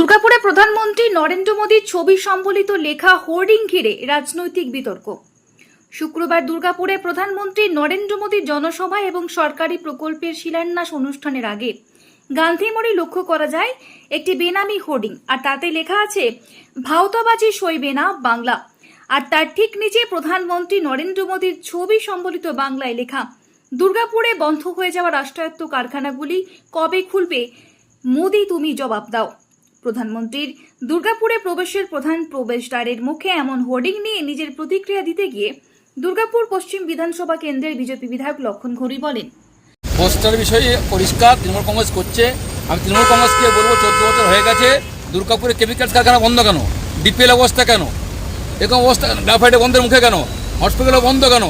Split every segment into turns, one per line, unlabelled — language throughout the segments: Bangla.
দুর্গাপুরে প্রধানমন্ত্রী নরেন্দ্র মোদীর ছবি সম্বলিত লেখা হোর্ডিং ঘিরে রাজনৈতিক বিতর্ক। শুক্রবার দুর্গাপুরে প্রধানমন্ত্রী নরেন্দ্র মোদীর জনসভা এবং সরকারি প্রকল্পের শিলান্যাস অনুষ্ঠানের আগে গান্ধীমোড়ে লক্ষ্য করা যায় একটি বেনামি হোর্ডিং, আর তাতে লেখা আছে, ভাওতাবাজি সইবে না বাংলা। আর তার ঠিক নিচে প্রধানমন্ত্রী নরেন্দ্র মোদীর ছবি সম্বলিত বাংলায় লেখা, দুর্গাপুরে বন্ধ হয়ে যাওয়া রাষ্ট্রায়ত্ত কারখানাগুলি কবে খুলবে? মোদি তুমি জবাব দাও। প্রধানমন্ত্রীর। দুর্গাপুরে প্রবেশের প্রধান প্রবেশদ্বারের মুখে এমন হোর্ডিং নিয়ে নিজের প্রতিক্রিয়া দিতে গিয়ে দুর্গাপুর পশ্চিম বিধানসভা কেন্দ্রের বিজেপি বিধায়ক লক্ষণ ঘড়ি বলেন।
পোস্টার বিষয়ে পরিষ্কার, তৃণমূল কংগ্রেস করছে। আমি তৃণমূল কংগ্রেসকে বলব, চোদ্দ বছর হয়ে গেছে, দুর্গাপুরে কেমিক্যালস কারখানা বন্ধ কেন? ডিপিএল অবস্থা কেন? এরকম অবস্থা গ্রাফাইটে বন্ধের মুখে কেন? হসপিটালও বন্ধ কেন?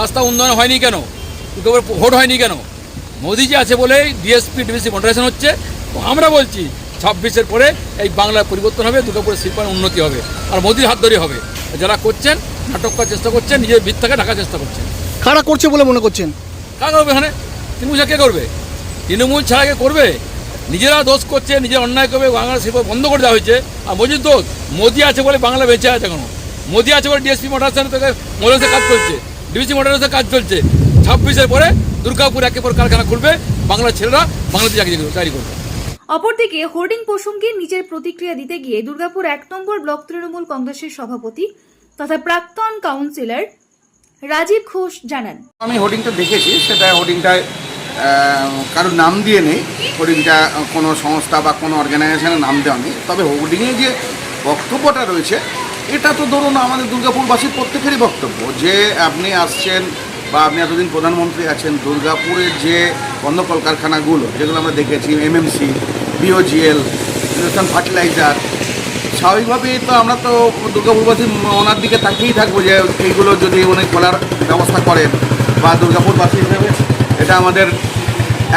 রাস্তা উন্নয়ন হয়নি কেন? ভোট হয়নি কেন? মোদি যে আছে বলেই ডিএসপি ডিবিসি মডারেশন হচ্ছে। তো আমরা বলছি ছাব্বিশের পরে এই বাংলার পরিবর্তন হবে দুর্গাপুরের শিল্পায়ন উন্নতি হবে। আর মোদির হাত ধরে হবে। যারা করছেন নাটক করার চেষ্টা করছেন নিজের ভিত্তাকে ঢাকার চেষ্টা করছেন।
কারা করছে বলে মনে করছেন?
কারা করবে এখানে? তৃণমূল কে করবে? তৃণমূল ছাড়া কে করবে? নিজেরা দোষ করছে নিজের অন্যায় করবে বাংলা শিল্প বন্ধ করে দেওয়া হয়েছে। আর মোদির দোষ মোদি আছে বলে বাংলা বেঁচে আছে এখনও। মোদি আছে বলে ডিএসপি মোটরসের থেকে মোটরসে কাজ চলছে। ডিবিসি মোটরসে কাজ চলছে। ছাব্বিশের পরে দুর্গাপুর একে পর কারখানা খুলবে। বাংলার ছেলেরা বাংলাদেশে চাকরি চাকরি করবে।
অপরদিকে, হোর্ডিং প্রসঙ্গে নিজের প্রতিক্রিয়া দিতে গিয়ে দুর্গাপুর এক নম্বর ব্লক তৃণমূল কংগ্রেসের সভাপতি তথা প্রাক্তন কাউন্সিলর রাজীব ঘোষ জানান।
আমি হোর্ডিংটা দেখেছি, সেটা হোর্ডিংটায় কারোর নাম দিয়ে নেই। হোর্ডিংটা কোনো সংস্থা বা কোনো অর্গানাইজেশনের নাম দেওয়া নেই। তবে হোর্ডিংয়ে যে বক্তব্যটা রয়েছে, এটা তো ধরুন আমাদের দুর্গাপুরবাসীর প্রত্যেকেরই বক্তব্য যে আপনি আসছেন বা আপনি এতদিন প্রধানমন্ত্রী আছেন, দুর্গাপুরের যে বন্ধ কলকারখানাগুলো, যেগুলো আমরা দেখেছি এমএমসি বিওজিএল হিন্দুস্তান ফার্টিলাইজার স্বাভাবিকভাবেই তো আমরা তো দুর্গাপুরবাসী ওনার দিকে তাকিয়েই থাকব যে এইগুলো যদি উনি খোলার ব্যবস্থা করেন বা দুর্গাপুরবাসী হিসেবে, এটা আমাদের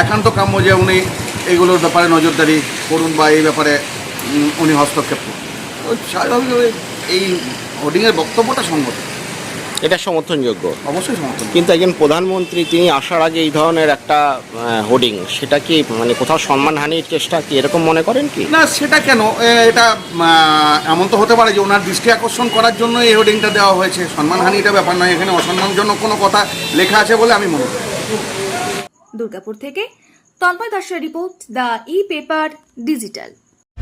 একান্ত কাম্য যে উনি এইগুলোর ব্যাপারে নজরদারি করুন বা এই ব্যাপারে উনি হস্তক্ষেপ করুন। স্বাভাবিকভাবে এই হোর্ডিংয়ের বক্তব্যটা সঙ্গত।
এটা সমর্থনযোগ্য।
অবশ্যই সমর্থন
কিন্তু একজন প্রধানমন্ত্রী তিনি আসার আগে এই ধরনের একটা হোর্ডিং সেটা কি মানে কোথাও সম্মানহানির চেষ্টা কি এরকম মনে করেন কি?
না সেটা কেন? এটা এমন তো হতে পারে যে ওনার দৃষ্টি আকর্ষণ করার জন্য এই হোর্ডিংটা দেওয়া হয়েছে। সম্মানহানি এটা ব্যাপার নয় এখানে অসম্মানজনক কোনো কথা লেখা আছে বলে আমি মনে করি।
দুর্গাপুর থেকে তন্ময় দাসের report the E paper digital.